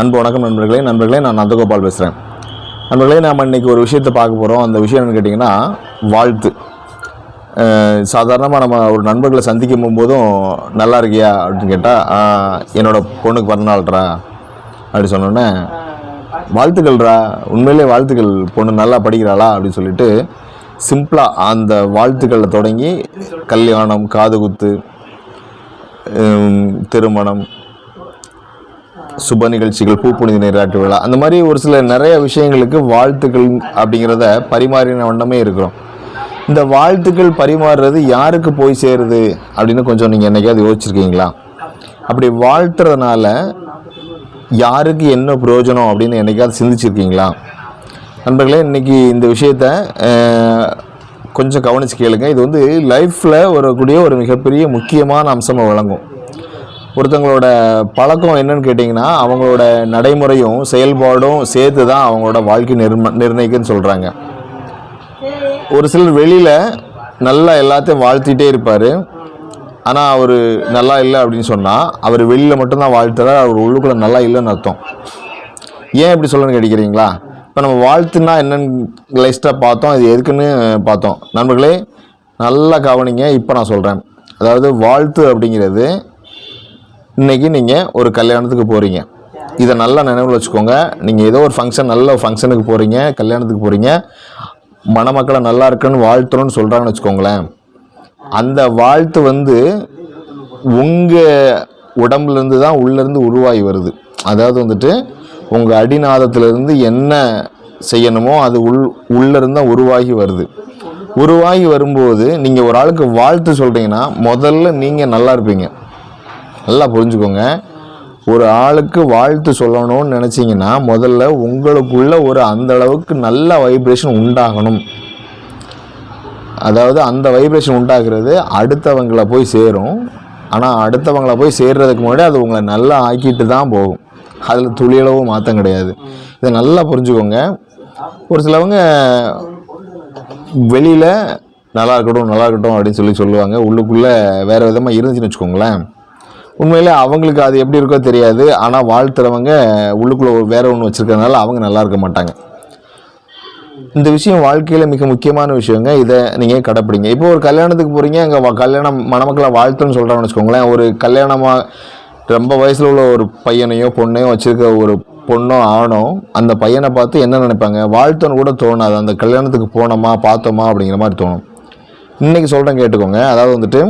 அன்பு வணக்கம் நண்பர்களே. நண்பர்களே நான் நந்தகோபால் பேசுகிறேன் நண்பர்களே நாம் இன்றைக்கி ஒரு விஷயத்தை பார்க்க போகிறோம் அந்த விஷயம் என்னன்னு கேட்டிங்கன்னா வாழ்த்து. சாதாரணமாக நம்ம ஒரு நண்பர்களை சந்திக்கும் போகும்போதும் நல்லா இருக்கியா அப்படின்னு கேட்டால் என்னோடய பொண்ணுக்கு பிறந்தநாள்ரா அப்படி சொன்னோன்னே வாழ்த்துக்கள்ரா உண்மையிலே வாழ்த்துக்கள். பொண்ணு நல்லா படிக்கிறாளா? அப்படின்னு சொல்லிட்டு சிம்பிளாக அந்த வாழ்த்துக்களில் தொடங்கி கல்யாணம் காதுகுத்து திருமணம் சுப நிகழ்ச்சிகள் பூப்புனித நீராட்டு விழா அந்த மாதிரி ஒரு சில நிறைய விஷயங்களுக்கு வாழ்த்துக்கள் அப்படிங்கிறத பரிமாறின வண்ணமே இருக்கிறோம். இந்த வாழ்த்துக்கள் பரிமாறுறது யாருக்கு போய் சேருது அப்படின்னு கொஞ்சம் நீங்கள் என்னைக்காவது யோசிச்சிருக்கீங்களா? அப்படி வாழ்த்துறதுனால யாருக்கு என்ன பிரயோஜனம் அப்படின்னு என்றைக்காவது சிந்திச்சிருக்கீங்களா? நண்பர்களே இன்னைக்கு இந்த விஷயத்த கொஞ்சம் கவனிச்சு கேளுங்க. இது வந்து லைஃப்பில் வரக்கூடிய ஒரு மிகப்பெரிய முக்கியமான அம்சமாக வழங்கும் ஒருத்தவங்களோட பழக்கம் என்னன்னு கேட்டிங்கன்னா அவங்களோட நடைமுறையும் செயல்பாடும் சேர்த்து தான் அவங்களோட வாழ்க்கை நிர்ம நிர்ணயிக்குன்னு சொல்கிறாங்க ஒரு சிலர் வெளியில் நல்லா எல்லாத்தையும் வாழ்த்திட்டே இருப்பார். ஆனால் அவர் நல்லா இல்லை அப்படின்னு சொன்னால் அவர் வெளியில் மட்டும்தான் வாழ்த்துறார் அவர் உள்ளுக்குள்ளே நல்லா இல்லைன்னு அர்த்தம். ஏன் இப்படி சொல்லணும்னு கேட்கிறீங்களா இப்போ நம்ம வாழ்த்துனா என்னன்னு லைஸ்ட்டாக பார்த்தோம் இது எதுக்குன்னு பார்த்தோம். நண்பர்களே நல்லா கவனிங்க இப்போ நான் சொல்கிறேன் அதாவது வாழ்த்து அப்படிங்கிறது இன்னைக்கு நீங்கள் ஒரு கல்யாணத்துக்கு போகிறீங்க இதை நல்லா நினைவில் வச்சுக்கோங்க. நீங்கள் ஏதோ ஒரு ஃபங்க்ஷன் நல்ல ஃபங்க்ஷனுக்கு போகிறீங்க கல்யாணத்துக்கு போகிறீங்க மணமக்களை நல்லா இருக்குன்னு வாழ்த்துறோன்னு சொல்கிறாங்கன்னு வச்சுக்கோங்களேன். அந்த வாழ்த்து வந்து உங்கள் உடம்புலேருந்து தான் உள்ளேருந்து உருவாகி வருது. அதாவது வந்துட்டு உங்கள் அடிநாதத்திலிருந்து என்ன செய்யணுமோ அது உள் உள்ளேருந்து தான் உருவாகி வருது. உருவாகி வரும்போது நீங்கள் ஒரு ஆளுக்கு வாழ்த்து சொல்கிறீங்கன்னா முதல்ல நீங்கள் நல்லா இருப்பீங்க. நல்லா புரிஞ்சுக்கோங்க. ஒரு ஆளுக்கு வாழ்த்து சொல்லணும்னு நினச்சிங்கன்னா முதல்ல உங்களுக்குள்ள ஒரு அந்த அளவுக்கு நல்ல வைப்ரேஷன் உண்டாகணும். அதாவது அந்த வைப்ரேஷன் உண்டாக்குறது அடுத்தவங்களை போய் சேரும். ஆனால் அடுத்தவங்களை போய் சேர்றதுக்கு முன்னாடி அது உங்களை நல்லா ஆக்கிட்டு தான் போகும். அதில் துளியளவும் மாற்றம் கிடையாது. இதை நல்லா புரிஞ்சுக்கோங்க. ஒரு சிலவங்க வெளியில் நல்லா இருக்கட்டும் நல்லா இருக்கட்டும் அப்படின்னு சொல்லி சொல்லுவாங்க. உள்ளுக்குள்ளே வேறு விதமாக இருந்துச்சுன்னு வச்சுக்கோங்களேன். உண்மையிலே அவங்களுக்கு அது எப்படி இருக்கோ தெரியாது. ஆனால் வாழ்த்துறவங்க உள்ளுக்குள்ளே வேறு வேற ஒன்று வச்சுருக்கறதுனால அவங்க நல்லா இருக்க மாட்டாங்க. இந்த விஷயம் வாழ்க்கையில் மிக முக்கியமான விஷயங்க. இதை நீங்கள் கடைப்பிடிங்க. இப்போ ஒரு கல்யாணத்துக்கு போகிறீங்க அங்கே கல்யாணம் மணமக்களை வாழ்த்துன்னு சொல்கிறாங்கன்னு வச்சுக்கோங்களேன். ஒரு கல்யாணமாக ரொம்ப வயசில் உள்ள ஒரு பையனையோ பொண்ணையோ வச்சுருக்க ஒரு பொண்ணோ ஆணோ அந்த பையனை பார்த்து என்ன நினைப்பாங்க? வாழ்த்துன்னு கூட தோணாது. அந்த கல்யாணத்துக்கு போனோமா பார்த்தோமா அப்படிங்கிற மாதிரி தோணும். இன்றைக்கி சொல்கிறேன் கேட்டுக்கோங்க. அதாவது வந்துட்டு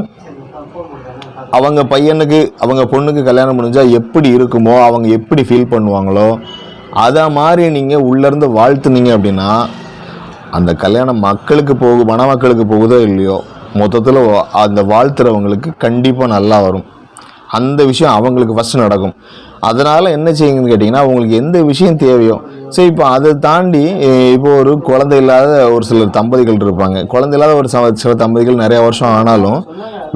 அவங்க பையனுக்கு அவங்க பொண்ணுக்கு கல்யாணம் முடிஞ்சால் எப்படி இருக்குமோ அவங்க எப்படி ஃபீல் பண்ணுவாங்களோ அதை மாதிரி நீங்கள் உள்ளேருந்து வாழ்த்துனீங்க அப்படின்னா அந்த கல்யாணம் மக்களுக்கு போகு மணமக்களுக்கு போகுதோ இல்லையோ மொத்தத்தில் அந்த வாழ்த்துறவங்களுக்கு கண்டிப்பாக நல்லா வரும். அந்த விஷயம் அவங்களுக்கு ஃபஸ்ட்டு நடக்கும். அதனால் என்ன செய்யுங்கன்னு கேட்டிங்கன்னா அவங்களுக்கு எந்த விஷயம் தேவையோ சரி இப்போ அதை தாண்டி இப்போ ஒரு குழந்தை இல்லாத ஒரு சில தம்பதிகள் இருப்பாங்க. குழந்தை இல்லாத ஒரு சில தம்பதிகள் நிறைய வருஷம் ஆனாலும்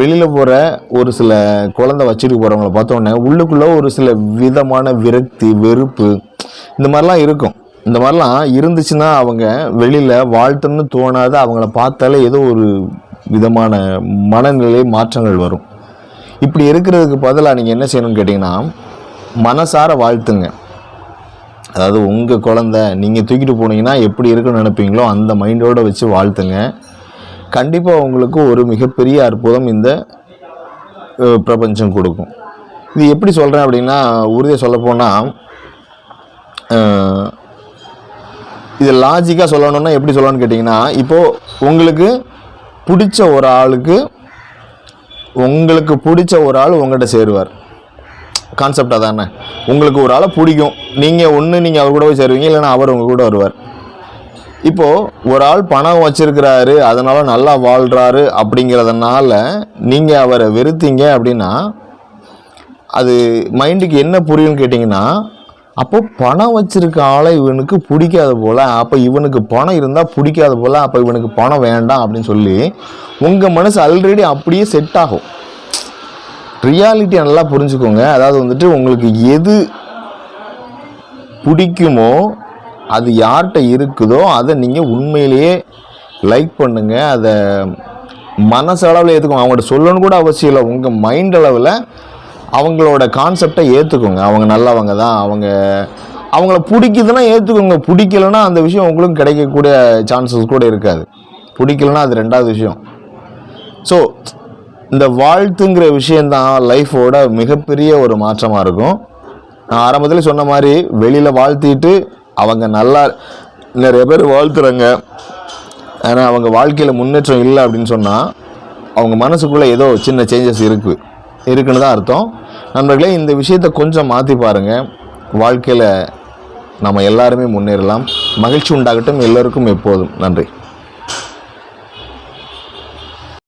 வெளியில் போகிற ஒரு சில குழந்தை வச்சுட்டு போகிறவங்கள பார்த்தோன்னே உள்ளுக்குள்ளே ஒரு சில விதமான விரக்தி வெறுப்பு இந்த மாதிரிலாம் இருக்கும். இந்த மாதிரிலாம் இருந்துச்சுன்னா அவங்க வெளியில் வாழ்த்துன்னு தோணாத அவங்கள பார்த்தாலே ஏதோ ஒரு விதமான மனநிலை மாற்றங்கள் வரும். இப்படி இருக்கிறதுக்கு பதிலாக நீங்கள் என்ன செய்யணும்னு கேட்டிங்கன்னா மனசார வாழ்த்துங்க. அதாவது உங்கள் குழந்த நீங்கள் தூக்கிட்டு போனீங்கன்னா எப்படி இருக்குன்னு நினைப்பீங்களோ அந்த மைண்டோட வச்சு வாழ்த்துங்க. கண்டிப்பாக உங்களுக்கு ஒரு மிகப்பெரிய அற்புதம் இந்த பிரபஞ்சம் கொடுக்கும். இது எப்படி சொல்கிறேன் அப்படின்னா உறுதியாக சொல்லப்போனால் இது லாஜிக்காக சொல்லணுன்னா எப்படி சொல்லணும்னு கேட்டிங்கன்னா இப்போது உங்களுக்கு பிடிச்ச ஒரு ஆளுக்கு உங்களுக்கு பிடிச்ச ஒரு ஆள் உங்கள்கிட்ட சேருவார். கான்செப்ட் அதானே உங்களுக்கு ஒரு ஆளை பிடிக்கும். நீங்கள் ஒன்று நீங்கள் அவர் கூட போய் சேருவீங்க இல்லைன்னா அவர் உங்கள் கூட வருவார். இப்போது ஒரு ஆள் பணம் வச்சுருக்கிறாரு அதனால் நல்லா வாழ்கிறாரு அப்படிங்கிறதுனால நீங்கள் அவரை வெறுத்தீங்க அப்படின்னா அது மைண்டுக்கு என்ன புரியும்னு கேட்டிங்கன்னா அப்போ பணம் வச்சிருக்க ஆளை இவனுக்கு பிடிக்காத போல் அப்போ இவனுக்கு பணம் இருந்தால் பிடிக்காத போல் அப்போ இவனுக்கு பணம் வேண்டாம் அப்படின்னு சொல்லி உங்கள் மனசு ஆல்ரெடி அப்படியே செட் ஆகும். ரியாலிட்டி நல்லா புரிஞ்சுக்கோங்க. அதாவது வந்துட்டு உங்களுக்கு எது பிடிக்குமோ அது யார்கிட்ட இருக்குதோ அதை நீங்கள் உண்மையிலேயே லைக் பண்ணுங்கள் அதை மனசளவில் ஏற்றுக்கோங்க அவங்கள்ட்ட சொல்லணும் கூட அவசியம் இல்லை. உங்கள் மைண்ட் அளவில் அவங்களோட கான்செப்டை ஏற்றுக்கோங்க அவங்க நல்லவங்க தான். அவங்க அவங்கள பிடிக்குதுன்னா ஏற்றுக்கோங்க பிடிக்கலன்னா அந்த விஷயம் உங்களுக்கும் கிடைக்கக்கூடிய சான்சஸ் கூட இருக்காது. பிடிக்கலன்னா அது ரெண்டாவது விஷயம். ஸோ இந்த வாழ்த்துங்கிற விஷயந்தான் லைஃபோட மிகப்பெரிய ஒரு மாற்றமாக இருக்கும். நான் ஆரம்பத்தில் சொன்ன மாதிரி வெளியில் வாழ்த்திட்டு அவங்க நல்லா நிறைய பேர் வாழ்த்துறாங்க. ஆனால் அவங்க வாழ்க்கையில் முன்னேற்றம் இல்லை அப்படின்னு சொன்னால் அவங்க மனசுக்குள்ளே ஏதோ சின்ன சேஞ்சஸ் இருக்குது இருக்குன்னு தான் அர்த்தம். நண்பர்களே இந்த விஷயத்தை கொஞ்சம் மாற்றி பாருங்கள் வாழ்க்கையில் நம்ம எல்லாருமே முன்னேறலாம். மகிழ்ச்சி உண்டாகட்டும் எல்லோருக்கும் எப்போதும். நன்றி.